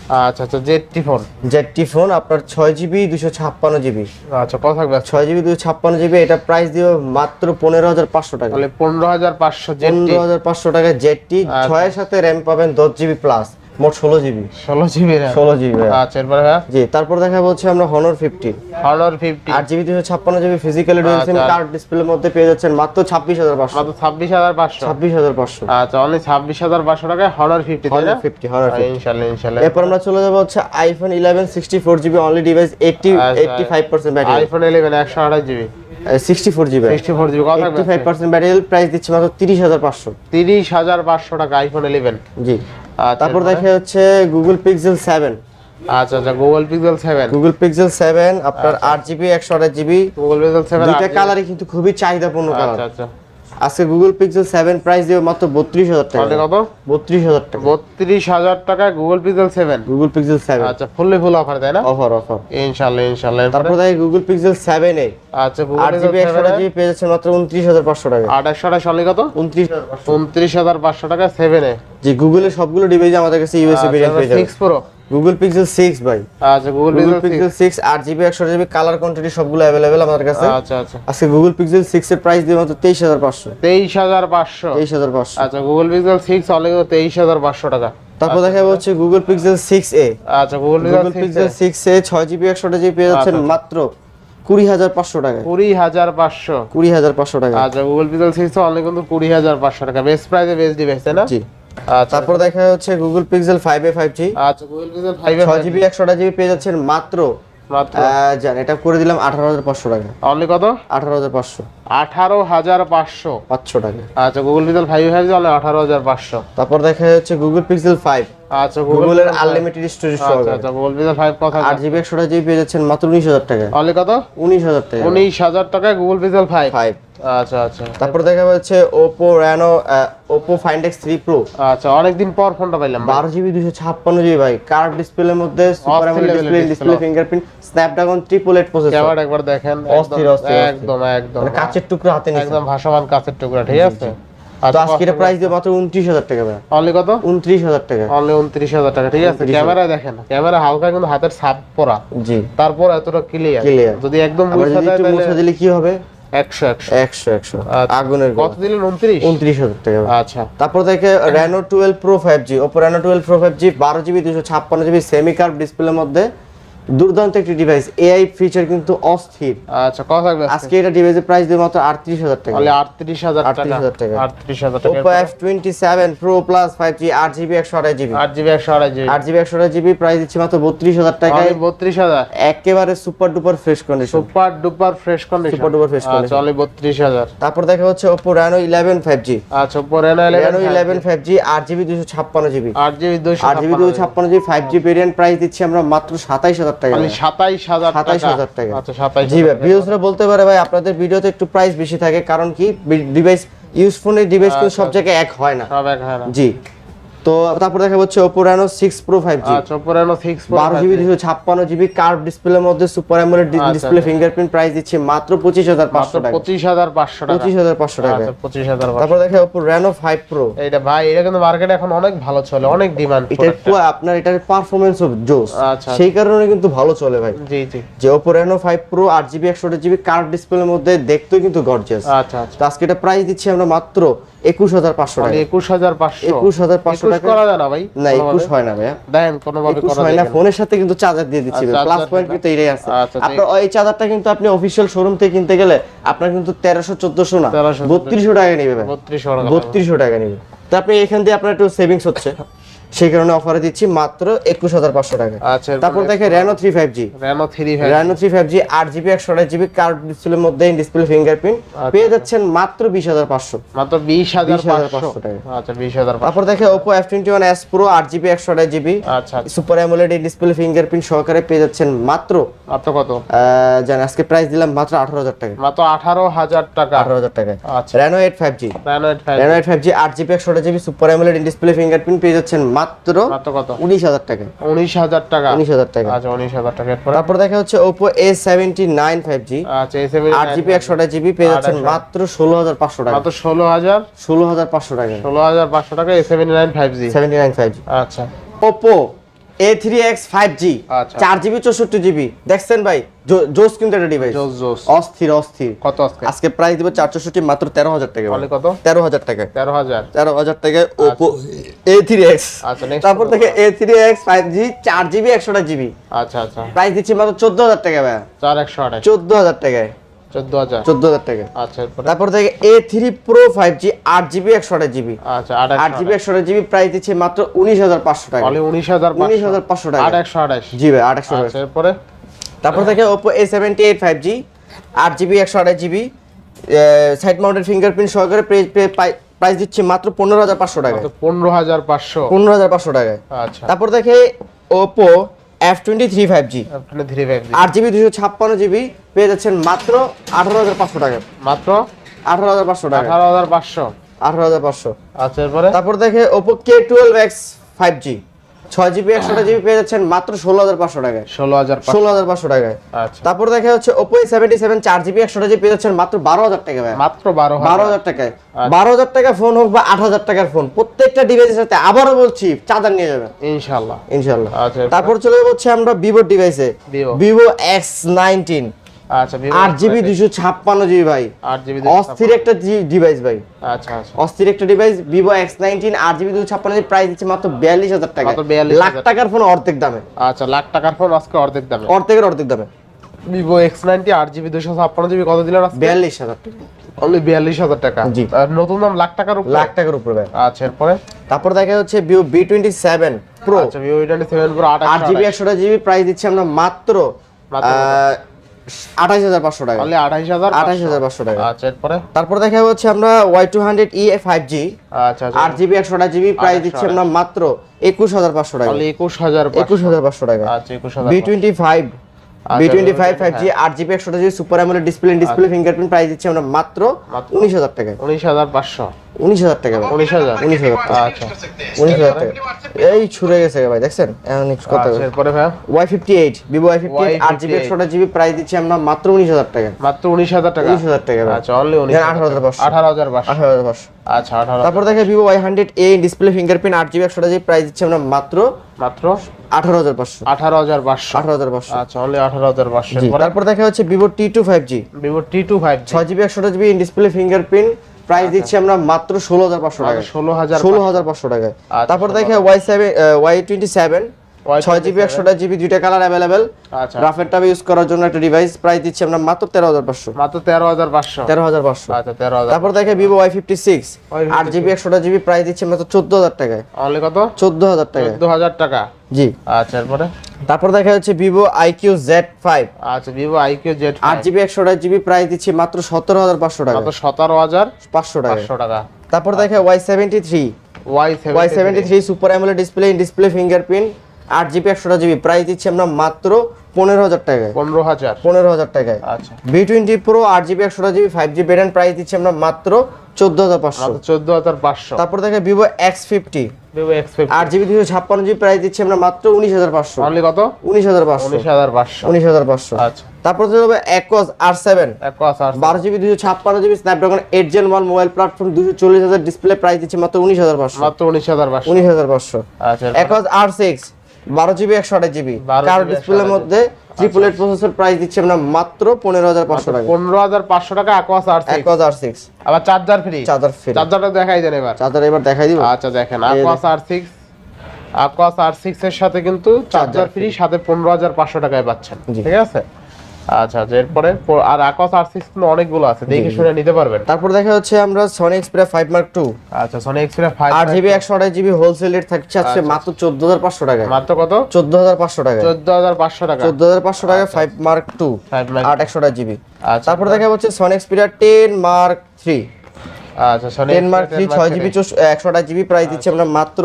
আচ্ছা আচ্ছা জেডটি ফোন। জেডটি ফোন আপনার ছয় জিবি দুশো ছাপ্পান্ন জিবি। আচ্ছা কত থাকবে? ছয় জিবি দুশো ছাপ্পান্ন জিবি এটা প্রাইস দিবে মাত্র পনেরো হাজার পাঁচশো টাকা। তাহলে পনেরো হাজার পাঁচশো পনেরো হাজার পাঁচশো টাকা জেডটি আচ্ছা। ছয়ের সাথে র্যাম পাবেন দশ জিবি প্লাস মোট ষোলো জিবি ষোলো জিবি ষোলো জিবি আচ্ছা এরপরে জি তারপর দেখা হচ্ছে আমরা হনর ফিফটি হনর ফিফটি আট জিবি দুশো ছাপ্পান্ন GB physically dual SIM. Card ডিসপ্লের মধ্যে পেয়ে যাচ্ছেন মাত্র ছাব্বিশ হাজার পাঁচশো। মাত্র ছাব্বিশ হাজার পাঁচশো। ছাব্বিশ হাজার পাঁচশো। আচ্ছা অনলি ছাব্বিশ হাজার পাঁচশো টাকায় Honor fifty Honor fifty Honor ইনশাল্লাহ ইনশাল্লাহ। এরপর আমরা চলে যাব হচ্ছে iPhone eleven sixty four GB only device eighty. Eighty five percent battery iPhone eleven একশো আঠাশ GB sixty four GB sixty four GB কত এইটটি থাকবে? ফাইভ পার্সেন্ট ব্যাটারি প্রাইস দিচ্ছে মাত্র তিরিশ হাজার পাঁচশো। তিরিশ হাজার পাঁচশো টাকা আইফোন ইলেভেন জি। তারপর দেখা হচ্ছে গুগল পিক্সেল সেভেন আচ্ছা আচ্ছা গুগল পিক্সেল 7 গুগল পিক্সেল 7 আপনার আট জিবি একশো আঠাশ জিবি গুগল পিক্সেল 7 দুইটা কালারই কিন্তু খুবই চাহিদাপূর্ণ কালার আচ্ছা আচ্ছা। আজকে গুগল পিক্সেল সেভেন প্রাইস দিয়ে মাত্র বত্রিশ হাজার তাহলে টাকা কত? বত্রিশ হাজার টাকা। বত্রিশ হাজার টাকায় Google Pixel seven Google Pixel seven আচ্ছা ফুললি ফুল অফার তাই না? অফার অফার ইনশাল্লাহ ইনশাল্লাহ। তারপর দেখে গুগল পিক্সেল সেভেন এ। আচ্ছা গুগল একশো আঠাশ জিবি পেয়ে যাচ্ছে মাত্র উনত্রিশ হাজার পাঁচশো টাকা। আঠাশশো আঠাশ অনলি কত? উনত্রিশ হাজার পাঁচশো। উনত্রিশ হাজার পাঁচশো টাকা সেভেনে জি গুগলের সবগুলো ডিভাইস আমাদের কাছে ইউএসএ ভেরিয়েন্ট পেয়ে যাবে। Six Pro Google Pixel six ভাই। আচ্ছা গুগল পিক্সেল পিক্সেল সিক্স আট জিবি একশো জিবি কালার কোয়ান্টিটি সবগুলো অ্যাভেলেবেল আমাদের কাছে। আচ্ছা আচ্ছা। আজকে গুগল পিক্সেল সিক্স এর প্রাইস দিয়ে মাত্র তেইশ হাজার পাঁচশো। তেইশ হাজার পাঁচশো। তেইশ হাজার পাঁচশো। আচ্ছা গুগল পিক্সেল সিক্স অনলি তেইশ হাজার পাঁচশো টাকা। তারপর দেখা যাবে হচ্ছে গুগল পিক্সেল সিক্স এ আচ্ছা Google Pixel Pixel six A ছয় জিবি একশো জিবি পেয়ে যাচ্ছেন আচ্ছা। মাত্র কুড়ি হাজার পাঁচশো টাকায়। কুড়ি হাজার পাঁচশো। কুড়ি হাজার পাঁচশো টাকা আচ্ছা গুগল পিক্সেল সিক্স অনলি কিন্তু কুড়ি হাজার পাঁচশো টাকা। বেস্ট প্রাইসে বেস্ট ডিভাইস তাই না? জি। আচ্ছা তারপর দেখা যাচ্ছে Google Pixel five A five G আচ্ছা গুগল পিক্সেল ফাইভ ছয় জিবি একশো জিবি পেয়ে যাচ্ছেন মাত্র। মাত্র। জান এটা করে দিলাম আঠারো হাজার পাঁচশো টাকা। অনলি কত? আঠারো হাজার পাঁচশো। আঠারো হাজার পাঁচশো। পাঁচশো টাকা। আচ্ছা Google Pixel five five only আঠারো হাজার পাঁচশো। তারপর দেখা যাচ্ছে গুগল পিক্সেল ফাইভ আচ্ছা গুগলের আনলিমিটেড স্টোরেজ আচ্ছা আচ্ছা গুগল পিক্সেল ফাইভ কথা আট জিবি একশো জিবি পেয়ে যাচ্ছেন মাত্র উনিশ হাজার টাকা অনলি কত? উনিশ হাজার টাকা উনিশ হাজার টাকায় গুগল পিক্সেল ফাইভ ফাইভ আচ্ছা আচ্ছা। তারপর দেখা যাচ্ছে Reno Oppo Find X three Pro আচ্ছা অনেকদিন পর ফোনটা পাইলাম ভাই। বারো জিবি দুশো ছাপ্পান্ন জিবি ভাই। কার্ভ ডিসপ্লের মধ্যে super AMOLED display display fingerprint Snapdragon triple eight processor camera একবার দেখেন অস্থির, অস্থির। একদম একদম মানে কাচের টুকরো হাতে নিচ্ছে একদম ভাসমান কাছের টুকরা ঠিক আছে? তো আজকে প্রাইস দিয়ে মাত্র উনত্রিশ হাজার টাকা ভাই। অনলি কত? উনত্রিশ হাজার টাকা। অনলি উনত্রিশ হাজার টাকা ঠিক আছে? ক্যামেরা দেখেন ক্যামেরা হালকা কিন্তু হাতের ছাপ পরা। জি। তারপর এতটা ক্লিয়ার Clear। যদি একদম দেয় দিলে কি হবে? আচ্ছা। আগুনের কত দিলেন? টাকা আচ্ছা। তারপর দেখে বারো জিবি দুশো ছাপ্পান্ন জিবি সেমি কার্ভ ডিসপ্লের মধ্যে দুর্দান্ত একটি ডিভাইস এআই ফিচার কিন্তু অস্থির। আচ্ছা কত থাকবে আজকে? এটা ডিভাইসের প্রাইস দিয়ে মাত্র আটত্রিশ হাজার টাকা। অনলি আটত্রিশ হাজার টাকা। 38,000 টাকা। আটত্রিশ হাজার টাকা। জিবি আট জিবি একশো আড়াই জিবি আট জিবি একশো আড়াই জিবি প্রাইস দিচ্ছি মাত্র বত্রিশ হাজার টাকায়। বত্রিশ হাজার। একেবারে super duper fresh condition super duper fresh condition duper fresh আচ্ছা অনলি বত্রিশ হাজার। তারপর দেখা হচ্ছে Oppo Reno eleven five G আচ্ছা জিবি আট জিবি দুইশো আট জিবি দুশো ছাপ্পান্ন GB five G variant price দিচ্ছি আমরা মাত্র সাতাইশ হাজার টাকা অনলি সাতাইশ হাজার সাতাইশ হাজার টাকা। আচ্ছা জি ভাই বলতে পারে ভাই আপনাদের ভিডিওতে একটু প্রাইস বেশি থাকে কারণ কি ডিভাইস ইউজ ফোনের ডিভাইস কিন্তু সব জায়গায় এক হয় না। সব এক হয় না। জি। তো তারপর দেখা যাচ্ছে Reno six Pro five G আচ্ছা পরে না সিক্স বারো জিবি দুশো ছাপ্পান্ন জিবি কার্ভ ডিসপ্লের মধ্যে super AMOLED display fingerprint price দিচ্ছে মাত্র পঁচিশ হাজার মাত্র পাঁচশো টাকা। পঁচিশ হাজার পাঁচশো টাকা। পঁচিশ হাজার পাঁচশো টাকা। আচ্ছা পঁচিশ হাজার পাঁচশো। তারপর দেখা ওপো র্যানো ফাইভ প্রো এইটা ভাই এটা কিন্তু মার্কেটে এখন অনেক ভালো চলে অনেক ডিমান্ড এটা একটু আপনার এটার পারফরমেন্স অফ জোস আচ্ছা। সেই কারণে কিন্তু ভালো চলে ভাই। জি জি। যে ওপো রেনো ফাইভ প্রো আট জিবি একশো জিবি কার্ভ ডিসপ্লের মধ্যে দেখতেও কিন্তু গর্জিয়াস আচ্ছা আচ্ছা। আজকে এটা প্রাইস দিচ্ছি আমরা মাত্র একুশ হাজার পাঁচশো টাকা। একুশ হাজার পাঁচশো। একুশ হাজার পাঁচশো টাকা। করা যায় না ভাই? না একুশ হয় না ভাইয়া। দেন কোনোভাবে করা হয় না ফোনের সাথে কিন্তু চার্জার দিয়ে দিচ্ছি আচ্ছা, প্লাস পয়েন্ট কিন্তু এটাই আছে। আচ্ছা। আপনার এই চার্জারটা কিন্তু আপনি অফিসিয়াল শোরুম থেকে কিনতে গেলে আপনার কিন্তু তেরোশো চোদ্দশো না 1300 বত্রিশশো টাকা নেবে ভাই। বত্রিশশো টাকা বত্রিশশো টাকা নেবে। তো আপনি এখান দিয়ে আপনার একটু সেভিংস হচ্ছে। সেই কারণে অফারে দিচ্ছি মাত্র একুশ হাজার পাঁচশো টাকা। আচ্ছা তারপর দেখে Reno three five G Reno three five three five G আট জিবি একশো আঠাশ জিবি কার্ড ডিসপ্লের মধ্যে ডিসপ্লে ফিঙ্গারপ্রিন্ট পেয়ে যাচ্ছেন মাত্র বিশ হাজার পাঁচশো। মাত্র বিশ হাজার পাঁচশো। টাকা। আচ্ছা বিশ হাজার তারপর দেখে Oppo F twenty one S Pro আট জিবি একশো আঠাশ জিবি আচ্ছা আচ্ছা। সুপার অ্যামোলেড ডিসপ্লে ফিঙ্গারপ্রিন্ট সহকারে পেয়ে যাচ্ছেন মাত্র মাত্র কত? জান আজকে প্রাইস দিলাম মাত্র আঠারো হাজার টাকা। মাত্র আঠারো হাজার টাকা। আঠারো হাজার টাকা। আচ্ছা। Reno eight five G Reno eight five Reno eight five G আট জিবি একশো আঠাশ GB super AMOLED display fingerprint পেয়ে যাচ্ছেন মাত্র কত? উনিশ হাজার টাকা। উনিশ হাজার টাকা। উনিশ হাজার টাকা। আচ্ছা উনিশ হাজার টাকা। তারপর দেখা হচ্ছে Oppo A seventy nine five G আচ্ছা আট জিবি একশো আঠাশ জিবি পেয়ে যাচ্ছেন মাত্র ষোলো হাজার পাঁচশো টাকা। মাত্র ষোলো হাজার? ষোলো হাজার পাঁচশো টাকা। ষোলো হাজার পাঁচশো টাকা A seventy nine five G seventy nine five G আচ্ছা। Oppo A three X five G. চার জিবি চৌষট্টি জিবি। দেখছেন ভাই? জোস কিন্তু একটা ডিভাইস জোস জোস। অস্থির অস্থির। কত আজকে প্রাইস দিব চার চৌষট্টি মাত্র তেরো হাজার টাকা বলে কত? তেরো হাজার টাকা। তেরো হাজার। তেরো হাজার টাকায় ওপো এ থ্রি এক্স তারপর থেকে A three X five G চার জিবি একশোটা জিবি। আচ্ছা আচ্ছা। প্রাইস দিচ্ছি মাত্র চোদ্দ হাজার টাকা ভাই। চার একশো চোদ্দ হাজার টাকায়। চোদ্দ হাজার। চোদ্দ হাজার টাকা। আচ্ছা তারপর থেকে A three Pro five G আট জিবি একশো আঠাশ জিবি আচ্ছা আট আট জিবি একশো আঠাশ জিবি প্রাইস দিচ্ছে মাত্র উনিশ হাজার পাঁচশো টাকা। উনিশ হাজার পাঁচশো। টাকা। আট একশো আঠাশ। জি ভাই আট একশো আচ্ছা এরপরে? তারপর থেকে আট জিবি একশো আঠাশ জিবি সাইড মাউন্টেড ফিঙ্গারপ্রিন্ট সহকারে প্রাইস দিচ্ছে মাত্র পনেরো হাজার পাঁচশো টাকা মাত্র পনেরো হাজার পাঁচশো। পনেরো হাজার পাঁচশো টাকায়। আচ্ছা। তারপর দেখে Oppo F twenty three five G আট জিবি দুশো ছাপ্পান্ন জিবি পেয়ে যাচ্ছেন মাত্র আঠারো হাজার পাঁচশো টাকা। মাত্র? আঠারো হাজার পাঁচশো টাকা। আঠারো হাজার পাঁচশো। আঠারো হাজার পাঁচশো। আচ্ছা তারপর দেখে Oppo K twelve X five G ছয় জিবি একশোটা জিবি পেয়ে যাচ্ছেন মাত্র ষোলো হাজার পাঁচশো টাকায়। ষোলো হাজার ষোলো হাজার পাঁচশো টাকায়। আচ্ছা। তারপর দেখা যাচ্ছে ওপো সেভেন্টি সেভেন চার জিবি একশোটা জিবি পেয়ে যাচ্ছেন মাত্র বারো হাজার টাকা মাত্র বারো বারো হাজার টাকায়। বারো হাজার টাকা ফোন হোক বা আট হাজার টাকার ফোন প্রত্যেকটা ডিভাইসের সাথে আবারও বলছি চার্জার নিয়ে যাবেন। ইনশাল্লাহ ইনশাল্লাহ আচ্ছা। তারপর চলে যাচ্ছে আমরা ভিভোর ডিভাইসে ভিভো এক্স নাইনটিন আচ্ছা আট জিবি দুশো ছাপ্পান্ন জিবি ভাই। আট জিবি অস্থির একটা ডিভাইস ভাই। আচ্ছা আচ্ছা। অস্থির একটা ডিভাইস ভিভো এক্স নাইনটিন আট জিবি দুশো ছাপ্পান্ন জিবি প্রাইস দিচ্ছে মাত্র বিয়াল্লিশ হাজার টাকা লাখ টাকার ফোন অর্ধেক দামে। আচ্ছা লাখ টাকার ফোন আজকে অর্ধেক দামে। অর্ধেকের অর্ধেক দামে। ভিভো এক্স নাইনটি আট জিবি দুশো ছাপ্পান্ন জিবি কত দিলেন বিয়াল্লিশ হাজার টাকা। অনলি বিয়াল্লিশ হাজার টাকা। জি। নতুন দাম লাখ টাকার উপরে? লাখ টাকার উপরে আচ্ছা এরপরে? তারপর দেখা যাচ্ছে Vivo V twenty seven pro আচ্ছা ভিভো টোয়েন্টি সেভেন প্রো আট আট জিবি একশোটা জিবি প্রাইস দিচ্ছি আমরা মাত্র মাত্র হাজার পাঁচশো টাকা। অনলি হাজার আঠাইশ হাজার পাঁচশো টাকা। আচ্ছা এরপরে? তারপর দেখা যাচ্ছে আমরা Y two hundred E five G আচ্ছা আচ্ছা। আট জিবি একশোটা জিবি প্রাইস দিচ্ছি আমরা মাত্র একুশ হাজার পাঁচশো টাকা। একুশ হাজার একুশ হাজার পাঁচশো টাকা। আচ্ছা একুশ হাজার V twenty five V twenty five five G. আট জিবি একশোটা GB super AMOLED display display fingerprint price দিচ্ছি আমরা মাত্র? উনিশ হাজার টাকা উনিশ হাজার পাঁচশো। উনিশ হাজার টাকা ভাই। উনিশ হাজার। উনিশ হাজার আচ্ছা। উনিশ হাজার টাকা। এই ছুড়ে গেছে ভাই দেখছেন? এখন এরপরে ভাই? Y fifty eight Vivo Y fifty eight আট জিবি Y58 একশোটা জিবি প্রাইস দিচ্ছি আমরা মাত্র উনিশ হাজার টাকা। মাত্র উনিশ হাজার টাকা? উনিশ হাজার টাকা। আচ্ছা অনলি উনিশ এখানে 18,500 আঠারো হাজার পাঁচশো। আঠারো হাজার পাঁচশো। আচ্ছা আঠারো তারপর দেখে Vivo Y hundred A display fingerprint আট জিবি একশোটা জিবি প্রাইস দিচ্ছি আমরা মাত্র মাত্র আঠারো হাজার পাঁচশো। আঠারো হাজার পাঁচশো। আঠারো হাজার পাঁচশো। আচ্ছা অনলি আঠারো হাজার পাঁচশো। তারপর দেখা হচ্ছে Vivo T two five G Vivo T two five ছয় জিবি একশোটা জিবি ডিসপ্লে ফিঙ্গারপ্রিন্ট প্রাইস দিচ্ছি আমরা মাত্র ষোলো হাজার পাঁচশো টাকা ষোলো হাজার ষোলো হাজার পাঁচশো টাকায়। আচ্ছা, তারপর দেখে Y seven Y twenty seven Y27 ছয় জিবি একশোটা জিবি দুইটা কালার অ্যাভেলেবেল আচ্ছা। ইউজ করার জন্য একটা ডিভাইস প্রাইস দিচ্ছি আমরা মাত্র তেরো হাজার পাঁচশো। মাত্র তেরো হাজার পাঁচশো। তেরো হাজার পাঁচশো। আচ্ছা তেরো হাজার তারপর দেখে Vivo Y fifty six Y56 আট জিবি একশোটা জিবি প্রাইস দিচ্ছি মাত্র চোদ্দ হাজার টাকায়। অনলি কত? চোদ্দ হাজার টাকায়। চোদ্দ হাজার টাকা। জি। আচ্ছা এরপরে? তারপর দেখা যাচ্ছে Vivo iQOO Z five Vivo iQOO IQ Z আট জিবি একশোটা জিবি প্রাইস দিচ্ছি মাত্র সতেরো হাজার পাঁচশো টাকা। সতেরো হাজার পাঁচশো টাকা। তারপর দেখা Y seventy three Y seventy three super AMOLED display display fingerprint আট জিবি একশোটা জিবি প্রাইস দিচ্ছি আমরা মাত্র পনেরো হাজার টাকায়। পনেরো হাজার। পনেরো হাজার টাকায়। আচ্ছা। বি টোয়েন্টি প্রো আট জিবি একশোটা GB five G band price দিচ্ছি আমরা মাত্র চোদ্দ হাজার পাঁচশো। চোদ্দ হাজার পাঁচশো। তারপর দেখে Vivo X fifty Vivo X fifty আট জিবি দুশো ছাপ্পান্ন জিবি প্রাইস দিচ্ছি আমরা মাত্র উনিশ হাজার পাঁচশো। অনলি কত? উনিশ হাজার পাঁচশো। উনিশ হাজার পাঁচশো। উনিশ হাজার পাঁচশো। আচ্ছা। তারপর চলে যাবে আর বারো জিবি দুশো ছাপ্পান্ন GB Snapdragon eight Gen one mobile platform দুশো চল্লিশ হাজার ডিসপ্লে প্রাইস দিচ্ছি মাত্র উনিশ হাজার পাঁচশো। মাত্র উনিশ হাজার পাঁচশো। উনিশ হাজার পাঁচশো। আচ্ছা এরপরে? একস আর সিক্স বারো জিবি একশো আঠাশ জিবি। 12 ডিসপ্লের মধ্যে ট্রিপল এইট প্রসেসর প্রাইস দিচ্ছি আমরা মাত্র পনেরো হাজার পাঁচশো টাকা। পনেরো হাজার পাঁচশো টাকা Aquos R six R six আবার চার্জার ফ্রি চার্জার ফ্রি চার্জারটা দেখাই দেন এবার। চার্জার এবার দেখাই দিব। আচ্ছা দেখেন Aquos R six Aquos R six এর সাথে কিন্তু চার্জার ফ্রি সাথে পনেরো হাজার পাঁচশো টাকায় পাচ্ছেন। ঠিক আছে? আচ্ছা আচ্ছা এরপরে আর আকোয়াস আর সিক্স অনেকগুলো আছে দেখে শুনে নিতে পারবেন। তারপর দেখা হচ্ছে আমরা Sony Xperia five mark two আচ্ছা সনি এক্সপ্রিয়া ফাইভ আট জিবি একশো আঠাশ জিবি হোলসেল রেট থাকছে আজকে মাত্র চোদ্দ হাজার পাঁচশো টাকায়। মাত্র কত? চোদ্দ হাজার পাঁচশো টাকায়। চোদ্দ হাজার পাঁচশো টাকা। চোদ্দ হাজার পাঁচশো টাকা ফাইভ মার্ক টু আট একশো আঠাশ জিবি আচ্ছা তারপর দেখা হচ্ছে Sony Xperia ten mark three আচ্ছা থ্রি ছয় জিবি একশো আঠাশ জিবি প্রাইস দিচ্ছি আমরা মাত্র?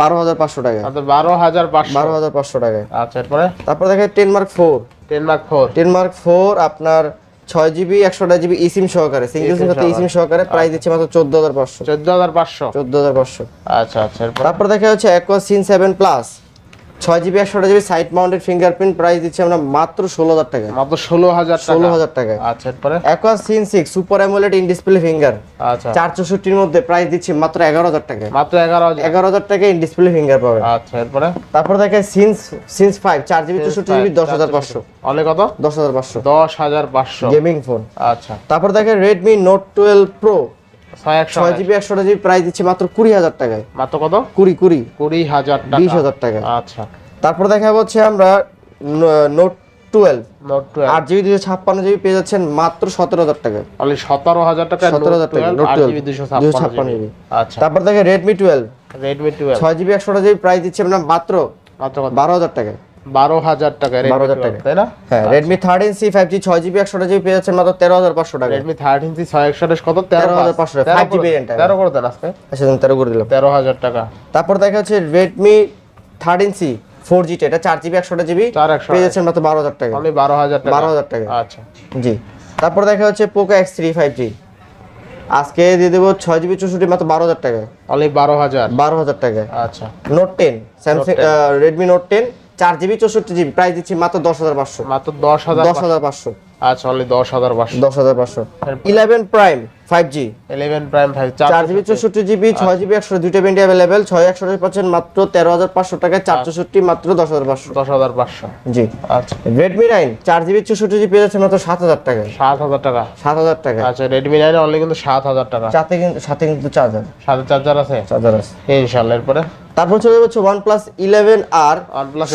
বারো হাজার পাঁচশো মাত্র বারো হাজার বারো হাজার পাঁচশো টাকায় আচ্ছা এরপরে? তারপর দেখে ten mark four ten four ten mark four আপনার ছয় জিবি একশো আঠাশ জিবি ইসিম সহকারে সিঙ্গেল সিম সাথে ইসিম সহকারে। প্রাইস দিচ্ছে মাত্র চোদ্দ হাজার পাঁচশো। চোদ্দ হাজার পাঁচশো। চোদ্দ হাজার পাঁচশো। আচ্ছা আচ্ছা তারপর দেখা হচ্ছে অ্যাকোয়া সিন সেভেন প্লাস ছয় জিবি একশো GB side mounted fingerprint price দিচ্ছি আমরা মাত্র ষোলো হাজার টাকা। মাত্র ষোলো হাজার ষোলো হাজার টাকা। আচ্ছা এরপরে? Aquos sense six super AMOLED in display finger আচ্ছা। চার চৌষট্টির মধ্যে প্রাইস দিচ্ছি মাত্র এগারো হাজার টাকা। মাত্র এগারো এগারো হাজার টাকা ইন ডিসপ্লে ফিঙ্গার পাবে। আচ্ছা এরপরে? তারপর দেখে সিন্স সিন্স ফাইভ চার জিবি চৌষট্টি জিবি দশ হাজার পাঁচশো। অনেক কত? দশ হাজার পাঁচশো। দশ হাজার পাঁচশো। গেমিং ফোন আচ্ছা। তারপর দেখে রেডমি নোট টুয়েলভ প্রো ছয় জিবি একশো জিবি প্রাইস দিচ্ছে মাত্র কুড়ি হাজার টাকায়। মাত্র কত? কুড়ি কুড়ি। কুড়ি হাজার টাকা। বিশ হাজার টাকা। আচ্ছা। তারপর দেখা হচ্ছে আমরা নোট টুয়েলভ আট জিবি দুশো ছাপ্পান্ন জিবি পেয়ে যাচ্ছেন মাত্র সতেরো হাজার টাকা সতেরো হাজার টাকা সতেরো হাজার টাকা নোট টুয়েলভ দুশো দুশো ছাপ্পান্ন ছাপ্পান্ন জিবি। জিবি। আচ্ছা। তারপর দেখে রেডমি টুয়েলভ রেডমি টুয়েলভ ছয় জিবি একশো জিবি প্রাইস দিচ্ছে আমরা মাত্র মাত্র বারো হাজার টাকা বারো হাজার টাকা রেডমি 12,000 টুয়েলভ টাকা। তাই না? হ্যাঁ Redmi thirteen C five G ছয় জিবি একশো জিবি পেয়ে যাচ্ছেন মাত্র তেরো হাজার পাঁচশো টাকা। রেডমি থার্টিন সি ছয় একশো কত? তেরো 13,500 তেরো 5G করে- variant তেরো করে দেন আজকে। আচ্ছা তেরো করে দিলাম। তেরো হাজার টাকা। তারপর দেখা হচ্ছে রেডমি থার্টিন সি ফোর জিটা এটা চার জিবি একশো জিবি পেয়ে যাচ্ছেন মাত্র বারো হাজার টাকা। বারো হাজার টাকা। 12,000 টাকা। আচ্ছা। জি। তারপর দেখা হচ্ছে Poco X three five G আজকে দিয়ে দেবো ছয় জিবি চৌষট্টি মাত্র বারো হাজার অনলি বারো হাজার। বারো হাজার টাকায় আচ্ছা। Note ten Samsung Redmi Note ten চার জিবি চৌষট্টি জিবি প্রাইস দিচ্ছি মাত্র দশ হাজার পাঁচশো। মাত্র দশ হাজার দশ হাজার পাঁচশো। আচ্ছা অনলি দশ হাজার পাঁচশো। দশ হাজার পাঁচশো। Eleven prime five G eleven prime five চার জিবি চৌষট্টি জিবি ছয় জিবি একশো দুইটা ভেন্ডি অ্যাভেলেবেল ছয় একশো পাচ্ছেন মাত্র তেরো হাজার পাঁচশো টাকায় চার চৌষট্টি মাত্র দশ হাজার পাঁচশো। দশ হাজার পাঁচশো। জি। আচ্ছা। রেডমি নাইন চার জিবি চৌষট্টি জিবি পেয়ে যাচ্ছে মাত্র সাত হাজার টাকায়। সাত হাজার টাকা। সাত হাজার টাকা আচ্ছা রেডমি নাইন অনলি কিন্তু সাত হাজার টাকা। সাথে কিন্তু সাথে কিন্তু চার্জার সাথে চার্জার আছে? চার্জার আছে। ইনশাল্লাহ এরপরে? তারপর চলে যাচ্ছে OnePlus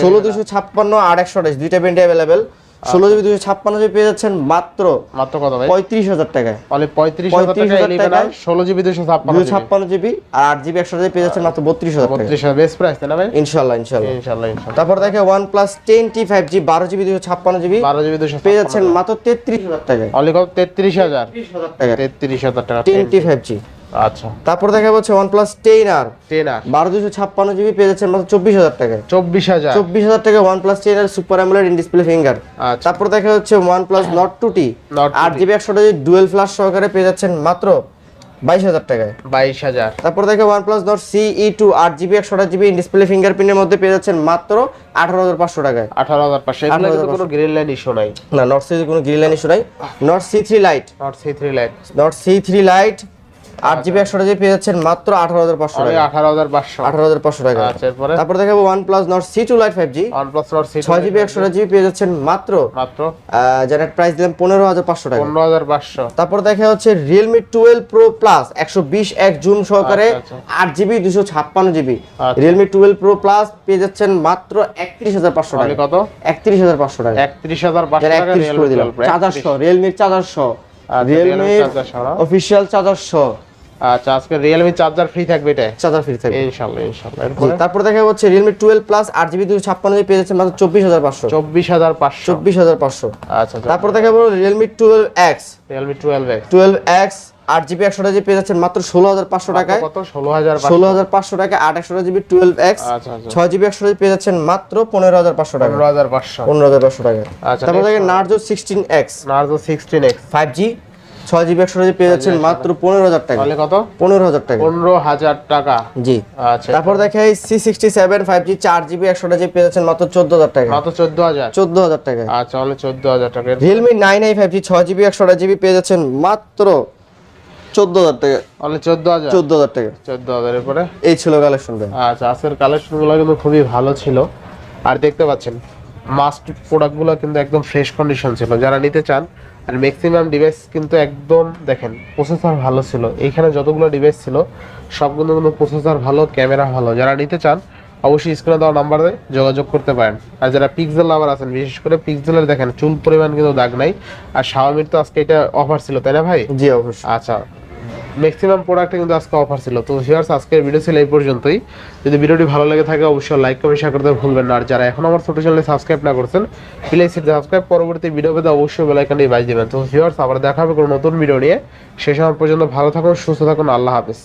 ষোলো দুশো ছাপ্পান্ন আর একশো আঠাশ দুইটা ভেন্ডি অ্যাভেলেবেল ষোলো জিবি দুশো ছাপ্পান্ন জিবি পেয়ে যাচ্ছেন মাত্র মাত্র কত ভাই? পঁয়ত্রিশ হাজার টাকায়। অনলি পঁয়ত্রিশ হাজার 35,000 টাকা টাকায় ষোলো জিবি দুশো ছাপ্পান্ন ছাপ্পান্ন জিবি আর আট জিবি একশো পেয়ে যাচ্ছেন মাত্র বত্রিশ হাজার বত্রিশ হাজার বেস্ট প্রাইস তাই না ভাই? ইনশাল্লাহ ইনশাল্লাহ। ইনশাল্লাহ তারপর দেখে OnePlus ten T five G বারো জিবি দুশো ছাপ্পান্ন জিবি বারো জিবি দুশো পেয়ে যাচ্ছেন মাত্র তেত্রিশ হাজার টাকায়। অনলি কত তেত্রিশ হাজার। তেত্রিশ হাজার টাকা তেত্রিশ হাজার টাকা টেন টি ফাইভ জি। আচ্ছা। তারপর দেখা যাচ্ছে আর বারো দুশো ছাপ্পান্ন জিবি পেয়ে যাচ্ছেন মাত্র চব্বিশ হাজার টাকায়। চব্বিশ হাজার। চব্বিশ হাজার টাকা OnePlus ten R super AMOLED in display finger তারপর দেখা যাচ্ছে টি Nord 2T আট জিবি একশো জিবি ডুয়েল ফ্লাশ সহকারে পেয়ে যাচ্ছেন মাত্র বাইশ হাজার টাকায়। বাইশ হাজার। তারপর দেখে one plus Nord CE two আট জিবি একশো জিবি ডিসপ্লে ফিঙ্গারপ্রিন্টের মধ্যে পেয়ে যাচ্ছেন মাত্র আঠারো হাজার পাঁচশো টাকায়। আঠারো হাজার পাঁচশো। কোনো গ্রিন লাইন ইস্যু নাই। না নট সি কোনো গ্রিন লাইন ইস্যু নাই। Nord CE three lite Nord CE three lite Nord CE three lite আট জিবি একশো জিবি পেয়ে যাচ্ছেন মাত্র আঠারো হাজার পাঁচশো টাকা। আঠারো হাজার পাঁচশো। আঠারো হাজার পাঁচশো টাকা। আচ্ছা তারপর দেখাবো OnePlus Nord CE two lite five G ছয় জিবি একশো জিবি পেয়ে যাচ্ছেন মাত্র। মাত্র? যার প্রাইস দিলাম পনেরো হাজার পাঁচশো টাকা। পনেরো হাজার পাঁচশো। তারপর দেখা হচ্ছে রিয়েলমি টুয়েলভ প্রো প্লাস একশো বিশ এক জুন সহকারে আচ্ছা, আট জিবি দুশো ছাপ্পান্ন জিবি। আচ্ছা। রিয়েলমি টুয়েলভ প্রো প্লাস পেয়ে যাচ্ছেন মাত্র একত্রিশ হাজার পাঁচশো টাকা কত? একত্রিশ হাজার পাঁচশো টাকা একত্রিশ হাজার পাঁচশো টাকা একত্রিশ করে দিলাম। চার্জার সহ রিয়েলমির চার্জার সহ আচ্ছা, রিয়েলমির? অফিসিয়াল চার্জার সহ আচ্ছা আজকে রিয়েলমি চার্জার ফ্রি থাকবে এটা চার্জার ফ্রি থাকবে। জি, এরপরে? তারপর দেখা হচ্ছে রিয়েলমি টুয়েলভ প্লাস আট জিবি দুশো ছাপ্পান্ন জিবি পেয়ে যাচ্ছেন মাত্র চব্বিশ হাজার পাঁচশো। চব্বিশ হাজার পাঁচশো। চব্বিশ হাজার পাঁচশো। আচ্ছা আচ্ছা। তারপর twelve X Realme twelve X twelve X আট জিবি একশো জিবি পেয়ে যাচ্ছেন মাত্র ষোলো হাজার পাঁচশো টাকায়। কত? ষোলো হাজার ষোলো হাজার পাঁচশো টাকা আট একশো জিবি টুয়েলভ এক্স আচ্ছা আচ্ছা। ছয় জিবি একশো জিবি পেয়ে যাচ্ছেন মাত্র পনেরো হাজার পাঁচশো টাকা পনেরো হাজার পাঁচশো। পনেরো হাজার পাঁচশো টাকা আচ্ছা, তারপর দেখেন. Narzo sixteen X Narzo sixteen X five G ছয় জিবি একশো পেয়ে যাচ্ছেন মাত্র পনেরো হাজার টাকা। তাহলে কত? পনেরো হাজার টাকা। পনেরো হাজার টাকা। জি। আচ্ছা। তারপর দেখাই C sixty seven five G চার জিবি একশো জিবি পেয়ে যাচ্ছেন মাত্র চোদ্দ হাজার টাকা। মাত্র চোদ্দ হাজার। চোদ্দ হাজার টাকা। আচ্ছা অনলি চোদ্দ হাজার টাকা। Realme nine i five G ছয় জিবি একশো জিবি পেয়ে যাচ্ছেন মাত্র চোদ্দ হাজার টাকা। অনলি চোদ্দ হাজার। চোদ্দ হাজার টাকা। চোদ্দ হাজারের পরে এই ছিল কালেকশন আচ্ছা আজকের কালেকশনগুলো কিন্তু খুবই ভালো ছিল। আর দেখতে পাচ্ছেন মাস্ট প্রোডাক্টগুলো কিন্তু একদম ফ্রেশ কন্ডিশন ছিল। যারা নিতে চান আর ম্যাক্সিমাম ডিভাইস কিন্তু একদম দেখেন প্রসেসর ভালো ছিল। এইখানে যতগুলো ডিভাইস ছিল সবগুলো কিন্তু প্রসেসর ভালো ক্যামেরা ভালো। যারা নিতে চান অবশ্যই স্ক্রিনে দেওয়া নাম্বারে যোগাযোগ করতে পারেন। আর যারা পিক্সেল লাভার আছেন বিশেষ করে পিক্সেলের দেখেন চুল পরিমাণ কিন্তু দাগ নাই। আর শাওমির তো আজকে এটা অফার ছিল তাই না ভাই? জি অবশ্যই। আচ্ছা ম্যাক্সিমাম প্রোডাক্টে কিন্তু আজকে অফার ছিল। তো ভিউয়ার্স আজকের ভিডিও ছিল এই পর্যন্তই। যদি ভিডিওটি ভালো লেগে থাকে, অবশ্যই লাইক কমেন্ট শেয়ার করতে ভুলবেন না। আর যারা এখন আমার ছোট চ্যানেলে সাবস্ক্রাইব না করছেন প্লিজ সাবস্ক্রাইব পরবর্তী ভিডিও পেতে অবশ্যই বেল বাজ দেবেন। তো ভিউয়ার্স আবার দেখা হবে কোনো নতুন ভিডিও নিয়ে। সেই সময় পর্যন্ত ভালো থাকুন, সুস্থ থাকুন, আল্লাহ হাফেজ।